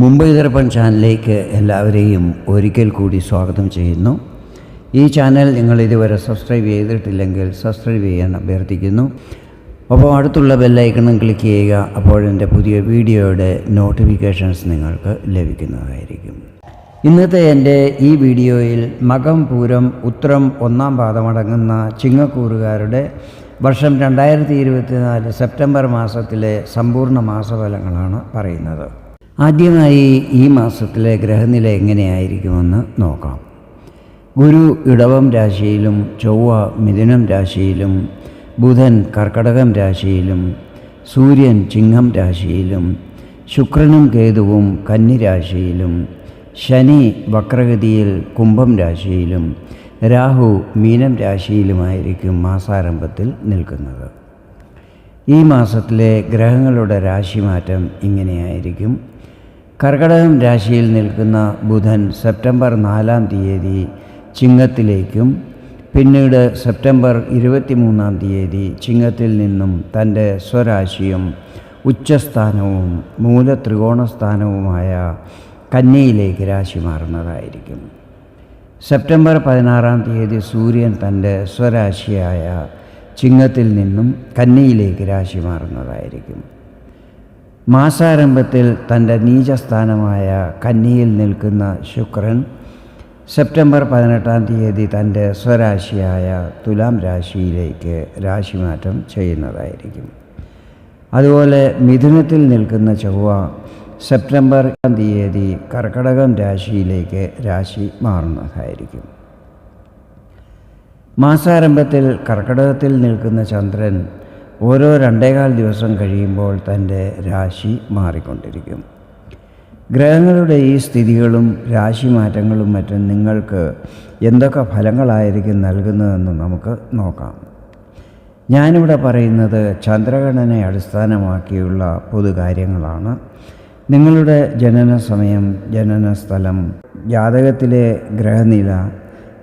മുംബൈ ദർപ്പൺ ചാനലിലേക്ക് എല്ലാവരെയും ഒരിക്കൽ കൂടി സ്വാഗതം ചെയ്യുന്നു. ഈ ചാനൽ നിങ്ങൾ ഇതുവരെ സബ്സ്ക്രൈബ് ചെയ്തിട്ടില്ലെങ്കിൽ സബ്സ്ക്രൈബ് ചെയ്യാൻ അഭ്യർത്ഥിക്കുന്നു. അപ്പോൾ അടുത്തുള്ള ബെല്ലൈക്കണം ക്ലിക്ക് ചെയ്യുക അപ്പോഴെന്റെ പുതിയ വീഡിയോയുടെ നോട്ടിഫിക്കേഷൻസ് നിങ്ങൾക്ക് ലഭിക്കുന്നതായിരിക്കും. ഇന്നത്തെ എന്റെ ഈ വീഡിയോയിൽ മകം പൂരം ഉത്രം ഒന്നാം പാദമടങ്ങുന്ന ചിങ്ങക്കൂറുകാരുടെ വർഷം രണ്ടായിരത്തി ഇരുപത്തിനാല് സെപ്റ്റംബർ മാസത്തിലെ സമ്പൂർണ മാസഫലങ്ങളാണ് പറയുന്നത്. ആദ്യമായി ഈ മാസത്തിലെ ഗ്രഹനില എങ്ങനെയായിരിക്കുമെന്ന് നോക്കാം. ഗുരു ഇടവം രാശിയിലും ചൊവ്വ മിഥുനം രാശിയിലും ബുധൻ കർക്കടകം രാശിയിലും സൂര്യൻ ചിങ്ങം രാശിയിലും ശുക്രനും കേതുവും കന്നി രാശിയിലും ശനി വക്രഗതിയിൽ കുംഭം രാശിയിലും രാഹു മീനം രാശിയിലുമായിരിക്കും മാസാരംഭത്തിൽ നിൽക്കുന്നത്. ഈ മാസത്തിലെ ഗ്രഹങ്ങളുടെ രാശിമാറ്റം ഇങ്ങനെയായിരിക്കും. കർക്കടകം രാശിയിൽ നിൽക്കുന്ന ബുധൻ സെപ്റ്റംബർ നാലാം തീയതി ചിങ്ങത്തിലേക്കും പിന്നീട് സെപ്റ്റംബർ ഇരുപത്തിമൂന്നാം തീയതി ചിങ്ങത്തിൽ നിന്നും തന്റെ സ്വരാശിയും ഉച്ചസ്ഥാനവും മൂലത്രികോണസ്ഥാനവുമായ കന്നിയിലേക്ക് രാശി മാറുന്നതായിരിക്കും. സെപ്റ്റംബർ പതിനാറാം തീയതി സൂര്യൻ തന്റെ സ്വരാശിയായ ചിങ്ങത്തിൽ നിന്നും കന്നിയിലേക്ക് രാശി മാറുന്നതായിരിക്കും. മാസാരംഭത്തിൽ തന്റെ നീചസ്ഥാനമായ കന്നിയിൽ നിൽക്കുന്ന ശുക്രൻ സെപ്റ്റംബർ പതിനെട്ടാം തീയതി തന്റെ സ്വരാശിയായ തുലാം രാശിയിലേക്ക് രാശിമാറ്റം ചെയ്യുന്നതായിരിക്കും. അതുപോലെ മിഥുനത്തിൽ നിൽക്കുന്ന ചൊവ്വ സെപ്റ്റംബർ തീയതി കർക്കടകം രാശിയിലേക്ക് രാശി മാറുന്നതായിരിക്കും. മാസാരംഭത്തിൽ കർക്കടകത്തിൽ നിൽക്കുന്ന ചന്ദ്രൻ ഓരോ രണ്ടേകാൽ ദിവസം കഴിയുമ്പോൾ തന്റെ രാശി മാറിക്കൊണ്ടിരിക്കും. ഗ്രഹങ്ങളുടെ ഈ സ്ഥിതികളും രാശി മാറ്റങ്ങളും മറ്റും നിങ്ങൾക്ക് എന്തൊക്കെ ഫലങ്ങളായിരിക്കും നൽകുന്നതെന്ന് നമുക്ക് നോക്കാം. ഞാനിവിടെ പറയുന്നത് ചന്ദ്രഗണനെ അടിസ്ഥാനമാക്കിയുള്ള പൊതുകാര്യങ്ങളാണ്. നിങ്ങളുടെ ജനന സമയം ജനന സ്ഥലം ജാതകത്തിലെ ഗ്രഹനില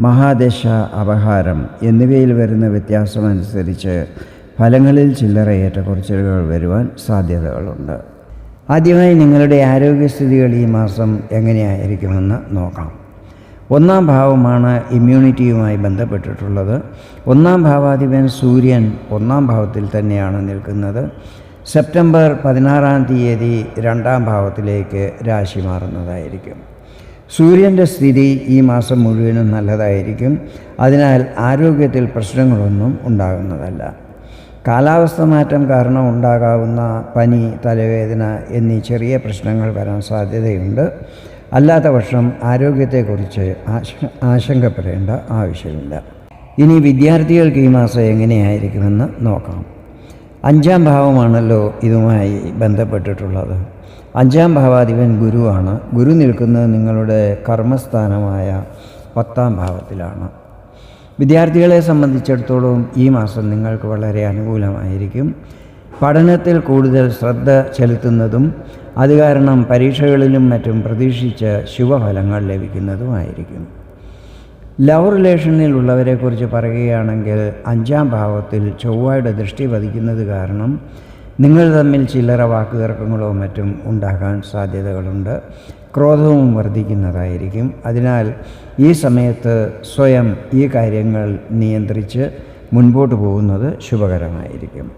മഹാദശ അപഹാരം എന്നിവയിൽ വരുന്ന വ്യത്യാസമനുസരിച്ച് ഫലങ്ങളിൽ ചില്ലറ ഏറ്റക്കുറച്ചിലുകൾ വരുവാൻ സാധ്യതകളുണ്ട്. ആദ്യമായി നിങ്ങളുടെ ആരോഗ്യസ്ഥിതികൾ ഈ മാസം എങ്ങനെയായിരിക്കുമെന്ന് നോക്കാം. ഒന്നാം ഭാവമാണ് ഇമ്മ്യൂണിറ്റിയുമായി ബന്ധപ്പെട്ടിട്ടുള്ളത്. ഒന്നാം ഭാവാധിപൻ സൂര്യൻ ഒന്നാം ഭാവത്തിൽ തന്നെയാണ് നിൽക്കുന്നത്. സെപ്റ്റംബർ പതിനാറാം തീയതി രണ്ടാം ഭാവത്തിലേക്ക് രാശി മാറുന്നതായിരിക്കും. സൂര്യന്റെ സ്ഥിതി ഈ മാസം മുഴുവനും നല്ലതായിരിക്കും. അതിനാൽ ആരോഗ്യത്തിൽ പ്രശ്നങ്ങളൊന്നും ഉണ്ടാകുന്നതല്ല. കാലാവസ്ഥ മാറ്റം കാരണം ഉണ്ടാകാവുന്ന പനി തലവേദന എന്നീ ചെറിയ പ്രശ്നങ്ങൾ വരാൻ സാധ്യതയുണ്ട്. അല്ലാത്ത പക്ഷം ആരോഗ്യത്തെക്കുറിച്ച് ആശ ആശങ്കപ്പെടേണ്ട ആവശ്യമില്ല. ഇനി വിദ്യാർത്ഥികൾക്ക് ഈ മാസം എങ്ങനെയായിരിക്കുമെന്ന് നോക്കാം. അഞ്ചാം ഭാവമാണല്ലോ ഇതുമായി ബന്ധപ്പെട്ടിട്ടുള്ളത്. അഞ്ചാം ഭാവാധിപൻ ഗുരുവാണ്. ഗുരു നിൽക്കുന്നത് നിങ്ങളുടെ കർമ്മസ്ഥാനമായ പത്താം ഭാവത്തിലാണ്. വിദ്യാർത്ഥികളെ സംബന്ധിച്ചിടത്തോളം ഈ മാസം നിങ്ങൾക്ക് വളരെ അനുകൂലമായിരിക്കും. പഠനത്തിൽ കൂടുതൽ ശ്രദ്ധ ചെലുത്തുന്നതും അത് കാരണം പരീക്ഷകളിലും മറ്റും പ്രതീക്ഷിച്ച ശുഭഫലങ്ങൾ ലഭിക്കുന്നതുമായിരിക്കും. ലവ് റിലേഷനിൽ ഉള്ളവരെക്കുറിച്ച് പറയുകയാണെങ്കിൽ അഞ്ചാം ഭാവത്തിൽ ചൊവ്വയുടെ ദൃഷ്ടി പതിക്കുന്നത് കാരണം നിങ്ങൾ തമ്മിൽ ചില്ലറ വാക്കുതർക്കങ്ങളോ മറ്റും ഉണ്ടാകാൻ സാധ്യതകളുണ്ട്. ക്രോധവും വർദ്ധിക്കുന്നതായിരിക്കും. അതിനാൽ ഈ സമയത്ത് സ്വയം ഈ കാര്യങ്ങൾ നിയന്ത്രിച്ച് മുൻപോട്ട് പോകുന്നത് ശുഭകരമായിരിക്കും.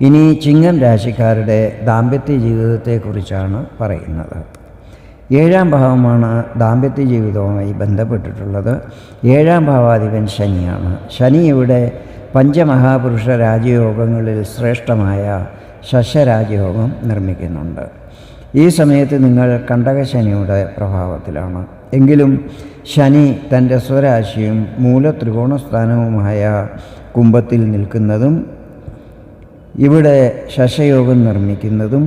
ഇനി ചിങ്ങം രാശിക്കാരുടെ ദാമ്പത്യ ജീവിതത്തെക്കുറിച്ചാണ് പറയുന്നത്. ഏഴാം ഭാവമാണ് ദാമ്പത്യ ജീവിതവുമായി ബന്ധപ്പെട്ടിട്ടുള്ളത്. ഏഴാം ഭാവാധിപൻ ശനിയാണ്. ശനി ഇവിടെ പഞ്ചമഹാപുരുഷ രാജയോഗങ്ങളിൽ ശ്രേഷ്ഠമായ ശശരാജയോഗം നിർമ്മിക്കുന്നുണ്ട്. ഈ സമയത്ത് നിങ്ങൾ കണ്ടകശനിയുടെ പ്രഭാവത്തിലാണ്. എങ്കിലും ശനി തന്റെ സ്വരാശിയും മൂലത്രികോണസ്ഥാനവുമായ കുംഭത്തിൽ നിൽക്കുന്നതും ഇവിടെ ശശയോഗം നിർമ്മിക്കുന്നതും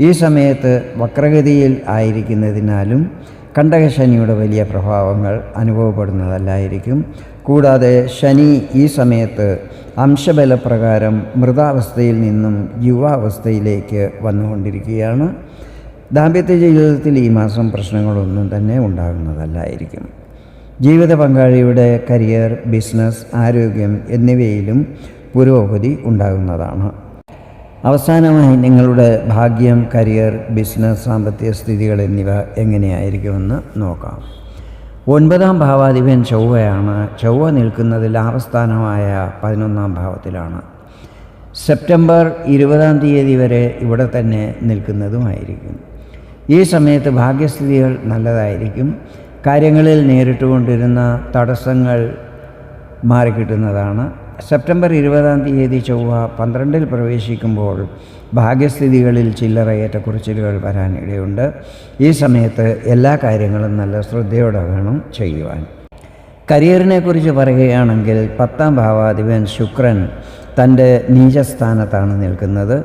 ഈ സമയത്ത് വക്രഗതിയിൽ ആയിരിക്കുന്നതിനാലും കണ്ടകശനിയുടെ വലിയ പ്രഭാവങ്ങൾ അനുഭവപ്പെടുന്നതല്ലായിരിക്കും. കൂടാതെ ശനി ഈ സമയത്ത് അംശബലപ്രകാരം മൃതാവസ്ഥയിൽ നിന്നും യുവാവസ്ഥയിലേക്ക് വന്നുകൊണ്ടിരിക്കുകയാണ്. ദാമ്പത്യ ജീവിതത്തിൽ ഈ മാസം പ്രശ്നങ്ങളൊന്നും തന്നെ ഉണ്ടാകുന്നതല്ലായിരിക്കും. ജീവിത പങ്കാളിയുടെ കരിയർ ബിസിനസ് ആരോഗ്യം എന്നിവയിലും പുരോഗതി ഉണ്ടാകുന്നതാണ്. അവസാനമായി നിങ്ങളുടെ ഭാഗ്യം കരിയർ ബിസിനസ് സാമ്പത്തിക സ്ഥിതികൾ എന്നിവ എങ്ങനെയായിരിക്കുമെന്ന് നോക്കാം. ഒൻപതാം ഭാവാധിപൻ ചൊവ്വയാണ്. ചൊവ്വ നിൽക്കുന്നത് ലാഭസ്ഥാനമായ പതിനൊന്നാം ഭാവത്തിലാണ്. സെപ്റ്റംബർ ഇരുപതാം തീയതി വരെ ഇവിടെ തന്നെ നിൽക്കുന്നതുമായിരിക്കും. ഈ സമയത്ത് ഭാഗ്യസ്ഥിതികൾ നല്ലതായിരിക്കും. കാര്യങ്ങളിൽ നേരിട്ടുകൊണ്ടിരുന്ന തടസ്സങ്ങൾ മാറിക്കിട്ടുന്നതാണ്. സെപ്റ്റംബർ ഇരുപതാം തീയതി ചൊവ്വ പന്ത്രണ്ടിൽ പ്രവേശിക്കുമ്പോൾ ഭാഗ്യസ്ഥിതികളിൽ ചില്ലറ ഏറ്റക്കുറച്ചിലുകൾ വരാനിടയുണ്ട്. ഈ സമയത്ത് എല്ലാ കാര്യങ്ങളും നല്ല ശ്രദ്ധയോടെ വേണം ചെയ്യുവാൻ. കരിയറിനെക്കുറിച്ച് പറയുകയാണെങ്കിൽ പത്താം ഭാവാധിപൻ ശുക്രൻ തന്റെ നീചസ്ഥാനത്താണ് നിൽക്കുന്നത്.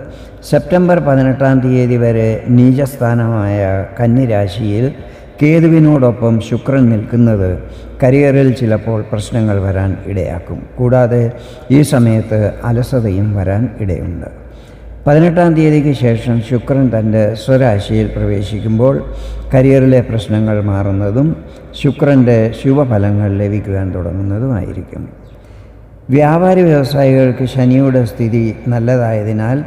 സെപ്റ്റംബർ പതിനെട്ടാം തീയതി വരെ നീചസ്ഥാനമായ കന്നിരാശിയിൽ കേതുവിനോടൊപ്പം ശുക്രൻ നിൽക്കുന്നത് കരിയറിൽ ചിലപ്പോൾ പ്രശ്നങ്ങൾ വരാൻ ഇടയാക്കും. കൂടാതെ ഈ സമയത്ത് അലസതയും വരാൻ ഇടയുണ്ട്. പതിനെട്ടാം തീയതിക്ക് ശേഷം ശുക്രൻ തന്റെ സ്വരാശിയിൽ പ്രവേശിക്കുമ്പോൾ കരിയറിലെ പ്രശ്നങ്ങൾ മാറുന്നതും ശുക്രന്റെ ശുഭഫലങ്ങൾ ലഭിക്കുവാൻ തുടങ്ങുന്നതുമായിരിക്കും. വ്യാപാരി വ്യവസായികൾക്ക് ശനിയുടെ സ്ഥിതി നല്ലതായതിനാൽ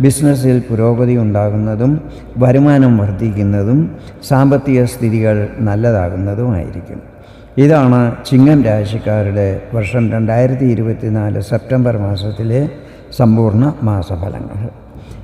ബിസിനസ്സിൽ പുരോഗതി ഉണ്ടാകുന്നതും വരുമാനം വർദ്ധിക്കുന്നതും സാമ്പത്തിക സ്ഥിതികൾ നല്ലതാകുന്നതുമായിരിക്കും. ഇതാണ് ചിങ്ങം രാശിക്കാരുടെ വർഷം രണ്ടായിരത്തി ഇരുപത്തിനാല് സെപ്റ്റംബർ മാസത്തിലെ സമ്പൂർണ മാസഫലങ്ങൾ.